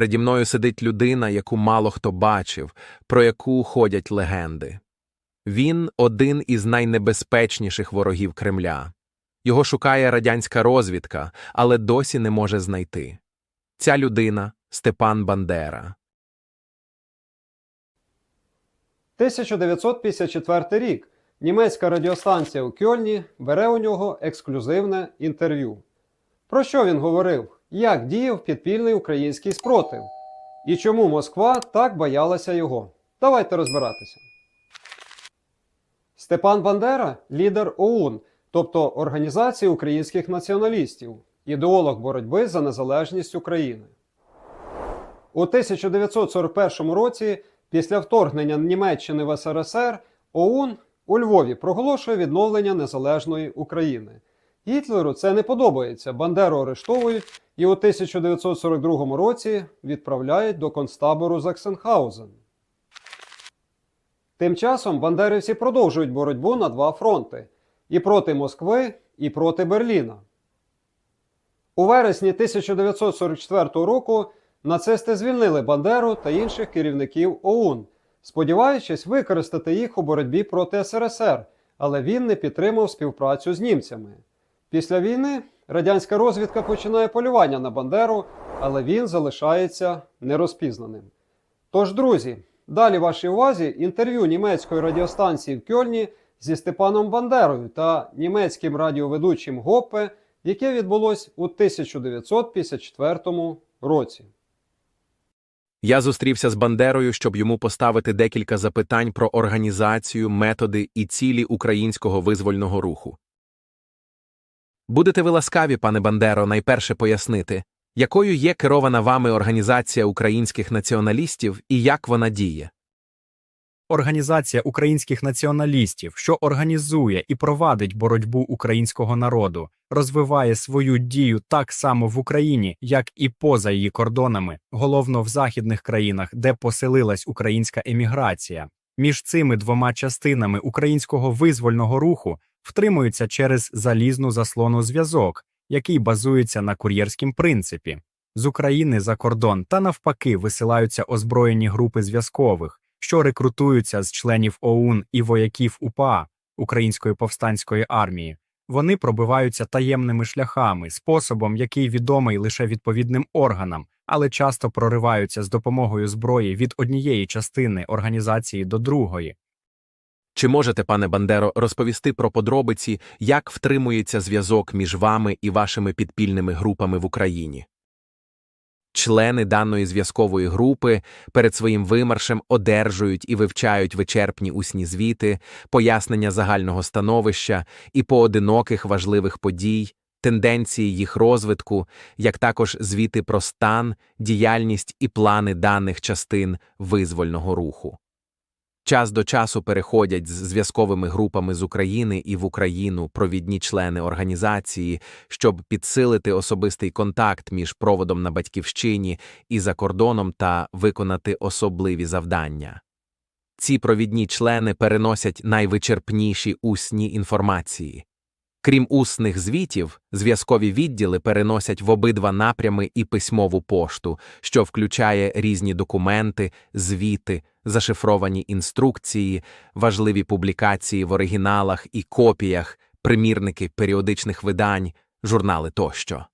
Переді мною сидить людина, яку мало хто бачив, про яку ходять легенди. Він один із найнебезпечніших ворогів Кремля. Його шукає радянська розвідка, але досі не може знайти. Ця людина Степан Бандера. 1954 рік. Німецька радіостанція у Кьольні бере у нього ексклюзивне інтерв'ю. Про що він говорив? Як діяв підпільний український спротив? І чому Москва так боялася його? Давайте розбиратися. Степан Бандера лідер ОУН, тобто Організації українських націоналістів, ідеолог боротьби за незалежність України. У 1941 році, після вторгнення Німеччини в СРСР, ОУН у Львові проголошує відновлення незалежної України. Гітлеру це не подобається. Бандеру арештовують і у 1942 році відправляють до концтабору Заксенхаузен. Тим часом бандерівці продовжують боротьбу на два фронти: і проти Москви, і проти Берліна. У вересні 1944 року нацисти звільнили Бандеру та інших керівників ОУН, сподіваючись використати їх у боротьбі проти СРСР, але він не підтримав співпрацю з німцями. Після війни радянська розвідка починає полювання на Бандеру, але він залишається нерозпізнаним. Тож, друзі, далі вашій увазі інтерв'ю німецької радіостанції в Кьольні зі Степаном Бандерою та німецьким радіоведучим Гоппе, яке відбулось у 1954 році. Я зустрівся з Бандерою, щоб йому поставити декілька запитань про організацію, методи і цілі українського визвольного руху. Будете ви ласкаві, пане Бандеро, найперше пояснити, якою є керована вами організація українських націоналістів і як вона діє? Організація українських націоналістів, що організує і провадить боротьбу українського народу, розвиває свою дію так само в Україні, як і поза її кордонами, головно в західних країнах, де поселилась українська еміграція. Між цими двома частинами українського визвольного руху втримується через залізну заслону зв'язок, який базується на кур'єрськім принципі. З України за кордон та навпаки висилаються озброєні групи зв'язкових, що рекрутуються з членів ОУН і вояків УПА Української повстанської армії. Вони пробиваються таємними шляхами, способом, який відомий лише відповідним органам, але часто прориваються з допомогою зброї від однієї частини організації до другої. Чи можете, пане Бандеро, розповісти про подробиці, як втримується зв'язок між вами і вашими підпільними групами в Україні? Члени даної зв'язкової групи перед своїм вимаршем одержують і вивчають вичерпні усні звіти, пояснення загального становища і поодиноких важливих подій, тенденції їх розвитку, як також звіти про стан, діяльність і плани даних частин визвольного руху. Час до часу переходять з зв'язковими групами з України і в Україну провідні члени організації, щоб підсилити особистий контакт між проводом на батьківщині і за кордоном та виконати особливі завдання. Ці провідні члени переносять найвичерпніші усні інформації. Крім усних звітів, зв'язкові відділи переносять в обидва напрями і письмову пошту, що включає різні документи, звіти, зашифровані інструкції, важливі публікації в оригіналах і копіях, примірники періодичних видань, журнали тощо.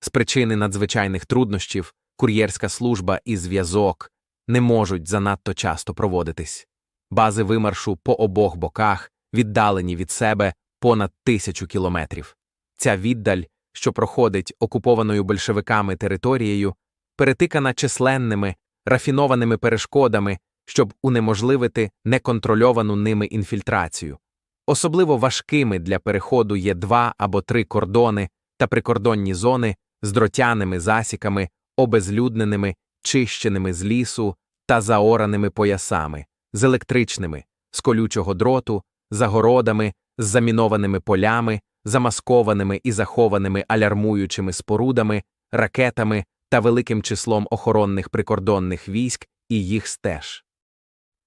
З причини надзвичайних труднощів кур'єрська служба і зв'язок не можуть занадто часто проводитись. Бази вимаршу по обох боках віддалені від себе понад тисячу кілометрів. Ця віддаль, що проходить окупованою большевиками територією, перетикана численними, рафінованими перешкодами, щоб унеможливити неконтрольовану ними інфільтрацію. Особливо важкими для переходу є два або три кордони та прикордонні зони з дротяними засіками, обезлюдненими, чищеними з лісу та заораними поясами, з електричними, з колючого дроту, загородами, з замінованими полями, замаскованими і захованими алярмуючими спорудами, ракетами та великим числом охоронних прикордонних військ і їх стеж.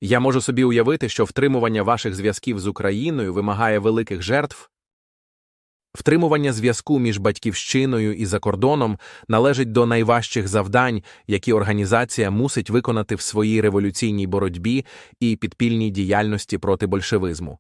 Я можу собі уявити, що втримування ваших зв'язків з Україною вимагає великих жертв. Втримування зв'язку між батьківщиною і закордоном належить до найважчих завдань, які організація мусить виконати в своїй революційній боротьбі і підпільній діяльності проти большевизму.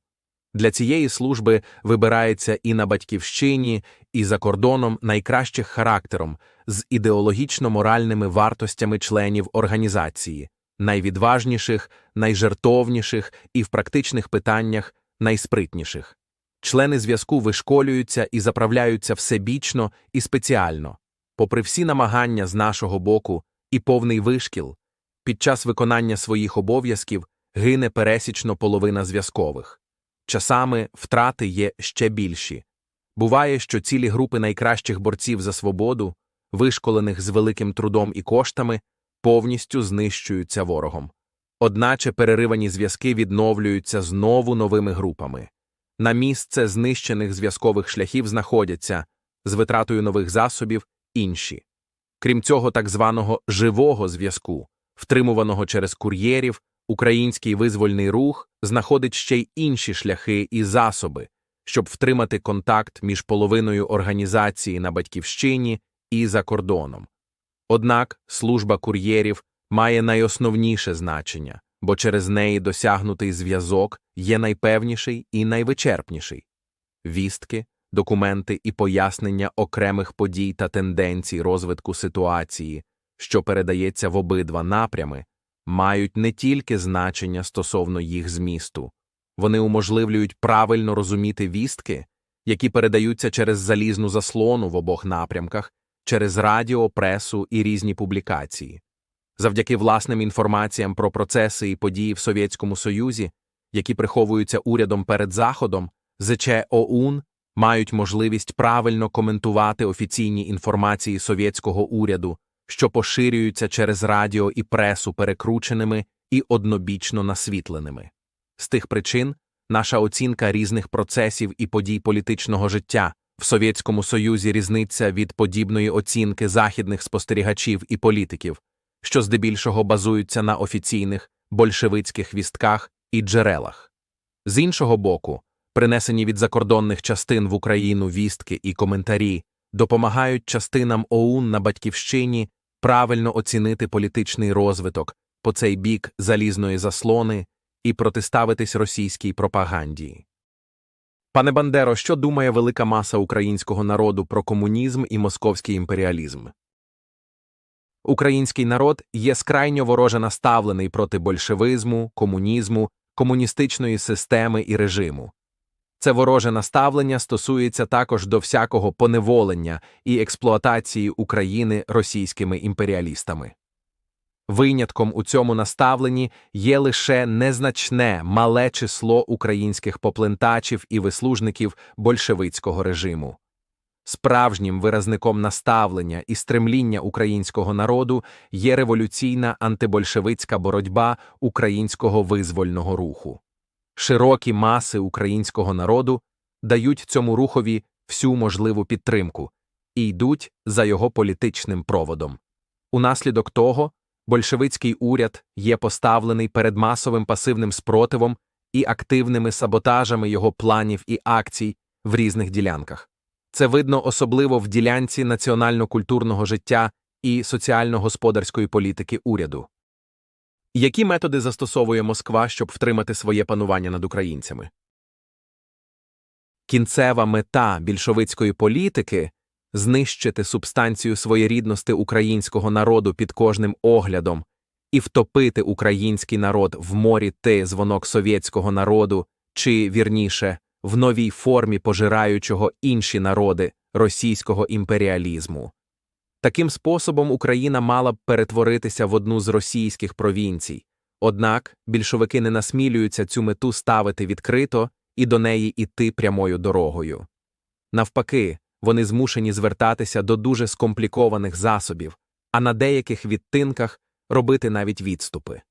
Для цієї служби вибирається і на батьківщині, і за кордоном найкращих характером з ідеологічно-моральними вартостями членів організації, найвідважніших, найжертовніших і в практичних питаннях найспритніших. Члени зв'язку вишколюються і заправляються всебічно і спеціально. Попри всі намагання з нашого боку і повний вишкіл, під час виконання своїх обов'язків гине пересічно половина зв'язкових. Часами втрати є ще більші. Буває, що цілі групи найкращих борців за свободу, вишколених з великим трудом і коштами, повністю знищуються ворогом. Одначе переривані зв'язки відновлюються знову новими групами. На місце знищених зв'язкових шляхів знаходяться з витратою нових засобів інші. Крім цього так званого живого зв'язку, втримуваного через кур'єрів, український визвольний рух знаходить ще й інші шляхи і засоби, щоб втримати контакт між половиною організації на батьківщині і за кордоном. Однак служба кур'єрів має найосновніше значення, бо через неї досягнутий зв'язок є найпевніший і найвичерпніший. Вістки, документи і пояснення окремих подій та тенденцій розвитку ситуації, що передається в обидва напрями, мають не тільки значення стосовно їх змісту, вони уможливлюють правильно розуміти вістки, які передаються через залізну заслону в обох напрямках, через радіо, пресу і різні публікації. Завдяки власним інформаціям про процеси і події в Совєтському Союзі, які приховуються урядом перед Заходом, ЗЧ ОУН мають можливість правильно коментувати офіційні інформації совєтського уряду, що поширюються через радіо і пресу перекрученими і однобічно насвітленими. З тих причин наша оцінка різних процесів і подій політичного життя в Совєтському Союзі різниця від подібної оцінки західних спостерігачів і політиків, що здебільшого базуються на офіційних большевицьких вістках і джерелах. З іншого боку, принесені від закордонних частин в Україну вістки і коментарі допомагають частинам ОУН на Батьківщині правильно оцінити політичний розвиток по цей бік залізної заслони і протиставитись російській пропаганді. Пане Бандеро, що думає велика маса українського народу про комунізм і московський імперіалізм? Український народ є скрайньо вороже наставлений проти большевизму, комунізму, комуністичної системи і режиму. Це вороже наставлення стосується також до всякого поневолення і експлуатації України російськими імперіалістами. Винятком у цьому наставленні є лише незначне мале число українських поплентачів і вислужників большевицького режиму. Справжнім виразником наставлення і стремління українського народу є революційна антибольшевицька боротьба українського визвольного руху. Широкі маси українського народу дають цьому рухові всю можливу підтримку і йдуть за його політичним проводом. Унаслідок того, большевицький уряд є поставлений перед масовим пасивним спротивом і активними саботажами його планів і акцій в різних ділянках. Це видно особливо в ділянці національно-культурного життя і соціально-господарської політики уряду. Які методи застосовує Москва, щоб втримати своє панування над українцями? Кінцева мета більшовицької політики знищити субстанцію своєрідності українського народу під кожним оглядом і втопити український народ в морі ти звонок совєтського народу, чи, вірніше, в новій формі пожираючого інші народи російського імперіалізму. Таким способом Україна мала б перетворитися в одну з російських провінцій, однак більшовики не насмілюються цю мету ставити відкрито і до неї іти прямою дорогою. Навпаки, вони змушені звертатися до дуже скомплікованих засобів, а на деяких відтинках робити навіть відступи.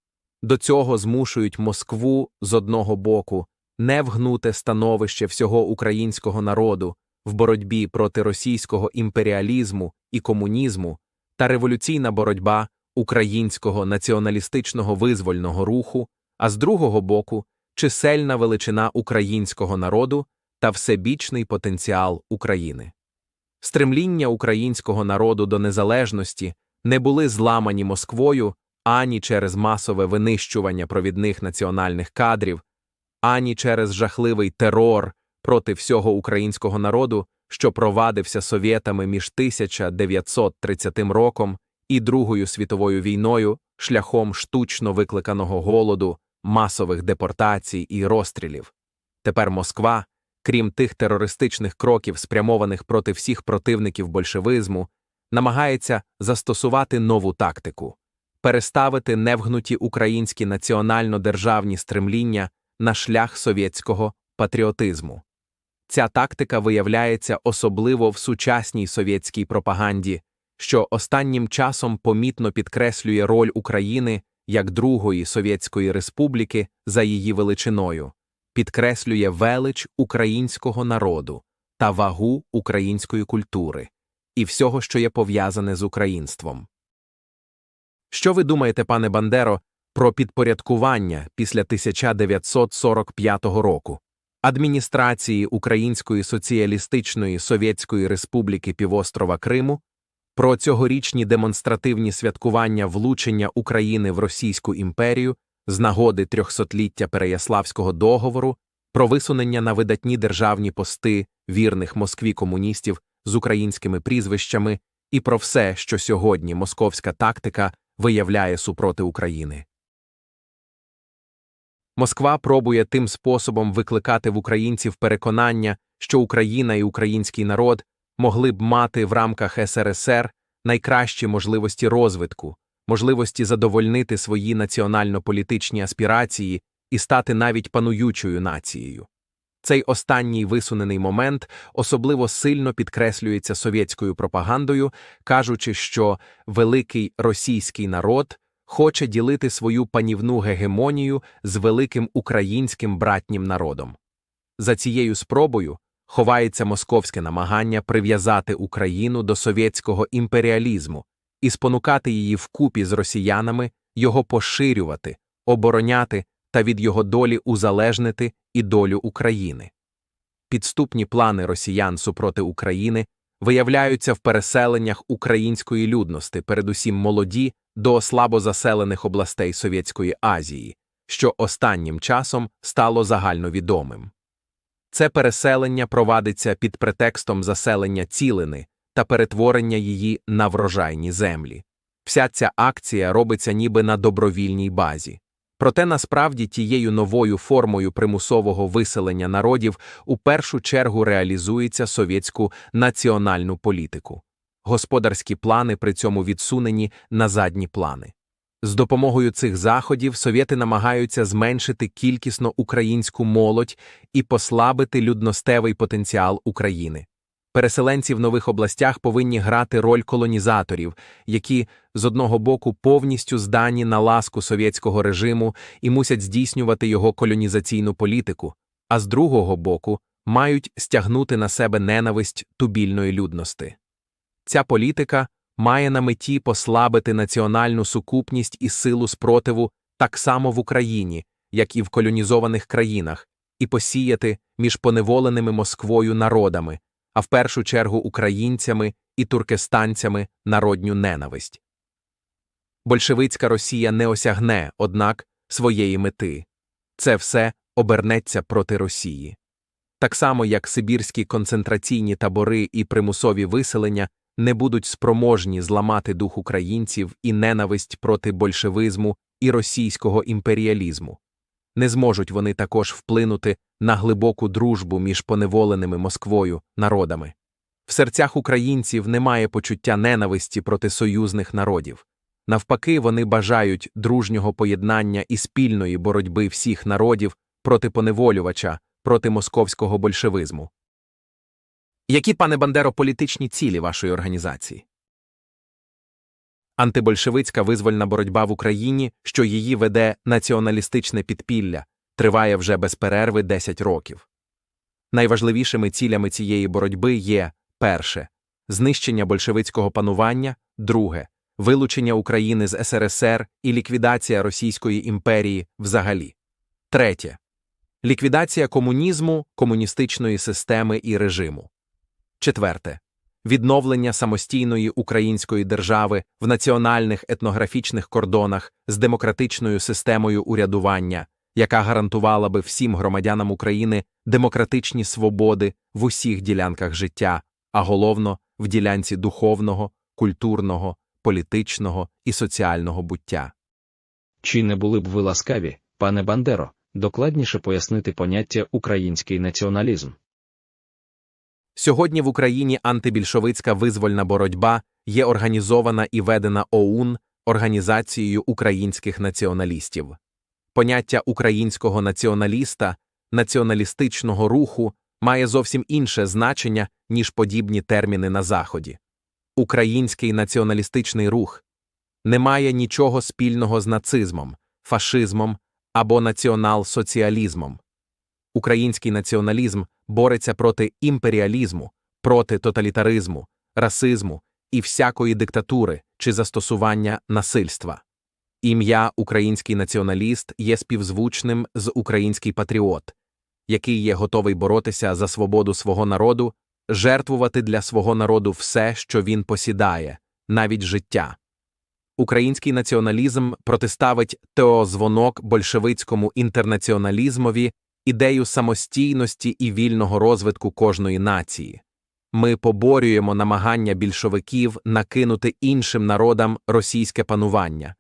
До цього змушують Москву з одного боку не вгнуте становище всього українського народу в боротьбі проти російського імперіалізму і комунізму та революційна боротьба українського націоналістичного визвольного руху, а з другого боку чисельна величина українського народу та всебічний потенціал України. Стремління українського народу до незалежності не були зламані Москвою ані через масове винищування провідних національних кадрів, ані через жахливий терор проти всього українського народу, що провадився совєтами між 1930 роком і Другою світовою війною шляхом штучно викликаного голоду, масових депортацій і розстрілів. Тепер Москва, крім тих терористичних кроків, спрямованих проти всіх противників большевизму, намагається застосувати нову тактику переставити невгнуті українські національно-державні стремління на шлях совєтського патріотизму. Ця тактика виявляється особливо в сучасній совєтській пропаганді, що останнім часом помітно підкреслює роль України як Другої Совєтської Республіки за її величиною, підкреслює велич українського народу та вагу української культури і всього, що є пов'язане з українством. Що ви думаєте, пане Бандеро, про підпорядкування після 1945 року? Адміністрації Української Соціалістичної Совєтської Республіки Півострова Криму, про цьогорічні демонстративні святкування влучення України в Російську імперію з нагоди трьохсотліття Переяславського договору, про висунення на видатні державні пости вірних Москві комуністів з українськими прізвищами і про все, що сьогодні московська тактика виявляє супроти України. Москва пробує тим способом викликати в українців переконання, що Україна і український народ могли б мати в рамках СРСР найкращі можливості розвитку, можливості задовольнити свої національно-політичні аспірації і стати навіть пануючою нацією. Цей останній висунений момент особливо сильно підкреслюється совєтською пропагандою, кажучи, що великий російський народ хоче ділити свою панівну гегемонію з великим українським братнім народом. За цією спробою ховається московське намагання прив'язати Україну до совєтського імперіалізму і спонукати її вкупі з росіянами його поширювати, обороняти та від його долі узалежнити і долю України. Підступні плани росіян супроти України виявляються в переселеннях української людності, передусім молоді, до слабозаселених областей Совєтської Азії, що останнім часом стало загальновідомим. Це переселення провадиться під претекстом заселення цілини та перетворення її на врожайні землі. Вся ця акція робиться ніби на добровільній базі. Проте насправді тією новою формою примусового виселення народів у першу чергу реалізується совєтську національну політику. Господарські плани при цьому відсунені на задні плани. З допомогою цих заходів совєти намагаються зменшити кількісно українську молодь і послабити людностевий потенціал України. Переселенці в нових областях повинні грати роль колонізаторів, які з одного боку повністю здані на ласку совєтського режиму і мусять здійснювати його колонізаційну політику, а з другого боку мають стягнути на себе ненависть тубільної людності. Ця політика має на меті послабити національну сукупність і силу спротиву так само в Україні, як і в колонізованих країнах, і посіяти між поневоленими Москвою народами, а в першу чергу українцями і туркестанцями народню ненависть. Большевицька Росія не осягне, однак, своєї мети. Це все обернеться проти Росії. Так само, як сибірські концентраційні табори і примусові виселення не будуть спроможні зламати дух українців і ненависть проти большевизму і російського імперіалізму. Не зможуть вони також вплинути на глибоку дружбу між поневоленими Москвою народами. В серцях українців немає почуття ненависті проти союзних народів. Навпаки, вони бажають дружнього поєднання і спільної боротьби всіх народів проти поневолювача, проти московського большевизму. Які, пане Бандеро, політичні цілі вашої організації? Антибольшевицька визвольна боротьба в Україні, що її веде націоналістичне підпілля, триває вже без перерви 10 років. Найважливішими цілями цієї боротьби є перше знищення большевицького панування, друге вилучення України з СРСР і ліквідація Російської імперії взагалі, третє ліквідація комунізму, комуністичної системи і режиму. Четверте. Відновлення самостійної української держави в національних етнографічних кордонах з демократичною системою урядування, яка гарантувала би всім громадянам України демократичні свободи в усіх ділянках життя, а головно в ділянці духовного, культурного, політичного і соціального буття. Чи не були б ви ласкаві, пане Бандеро, докладніше пояснити поняття український націоналізм? Сьогодні в Україні антибільшовицька визвольна боротьба є організована і ведена ОУН Організацією українських націоналістів. Поняття українського націоналіста, націоналістичного руху має зовсім інше значення, ніж подібні терміни на Заході. Український націоналістичний рух не має нічого спільного з нацизмом, фашизмом або націонал-соціалізмом. Український націоналізм бореться проти імперіалізму, проти тоталітаризму, расизму і всякої диктатури чи застосування насильства. Ім'я український націоналіст є співзвучним з український патріот, який є готовий боротися за свободу свого народу, жертвувати для свого народу все, що він посідає, навіть життя. Український націоналізм протиставить теозвонок большевицькому інтернаціоналізмові ідею самостійності і вільного розвитку кожної нації. Ми поборюємо намагання більшовиків накинути іншим народам російське панування.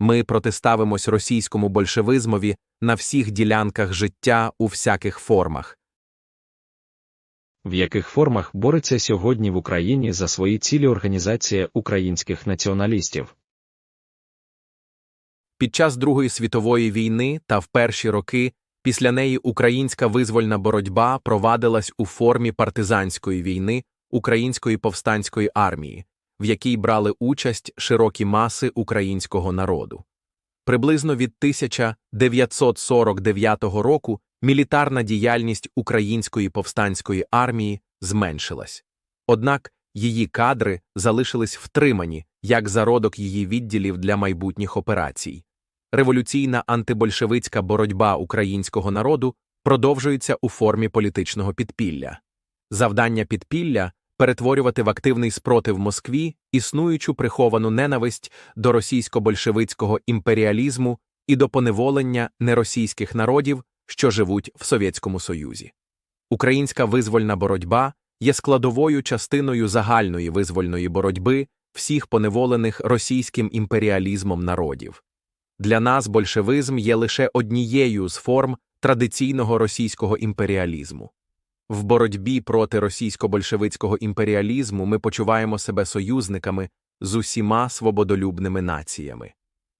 Ми протиставимось російському большевизмові на всіх ділянках життя у всяких формах. В яких формах бореться сьогодні в Україні за свої цілі організація українських націоналістів? Під час Другої світової війни та в перші роки після неї українська визвольна боротьба провадилась у формі партизанської війни Української повстанської армії, в якій брали участь широкі маси українського народу. Приблизно від 1949 року мілітарна діяльність Української повстанської армії зменшилась. Однак її кадри залишились втримані як зародок її відділів для майбутніх операцій. Революційна антибольшевицька боротьба українського народу продовжується у формі політичного підпілля. Завдання підпілля перетворювати в активний спротив Москві існуючу приховану ненависть до російсько-большевицького імперіалізму і до поневолення неросійських народів, що живуть в Совєтському Союзі. Українська визвольна боротьба є складовою частиною загальної визвольної боротьби всіх поневолених російським імперіалізмом народів. Для нас большевизм є лише однією з форм традиційного російського імперіалізму. В боротьбі проти російсько-большевицького імперіалізму ми почуваємо себе союзниками з усіма свободолюбними націями.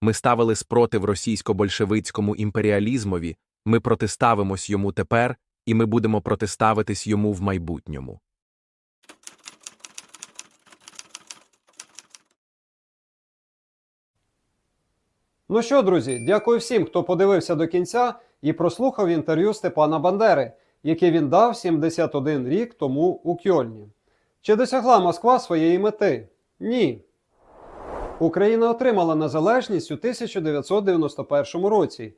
Ми ставили спротив російсько-большевицькому імперіалізмові, ми протиставимось йому тепер, і ми будемо протиставитись йому в майбутньому. Ну що, друзі, дякую всім, хто подивився до кінця і прослухав інтерв'ю Степана Бандери, яке він дав 71 рік тому у Кьольні. Чи досягла Москва своєї мети? Ні. Україна отримала незалежність у 1991 році.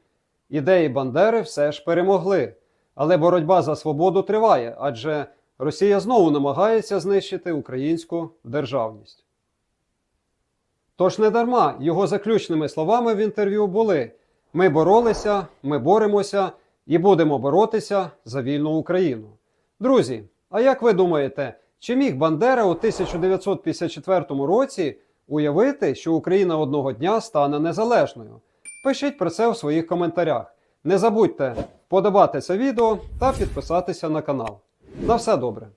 Ідеї Бандери все ж перемогли. Але боротьба за свободу триває, адже Росія знову намагається знищити українську державність. Тож не дарма його заключними словами в інтерв'ю були: ми боролися, ми боремося і будемо боротися за вільну Україну. Друзі, а як ви думаєте, чи міг Бандера у 1954 році уявити, що Україна одного дня стане незалежною? Пишіть про це у своїх коментарях. Не забудьте подобати це відео та підписатися на канал. На все добре!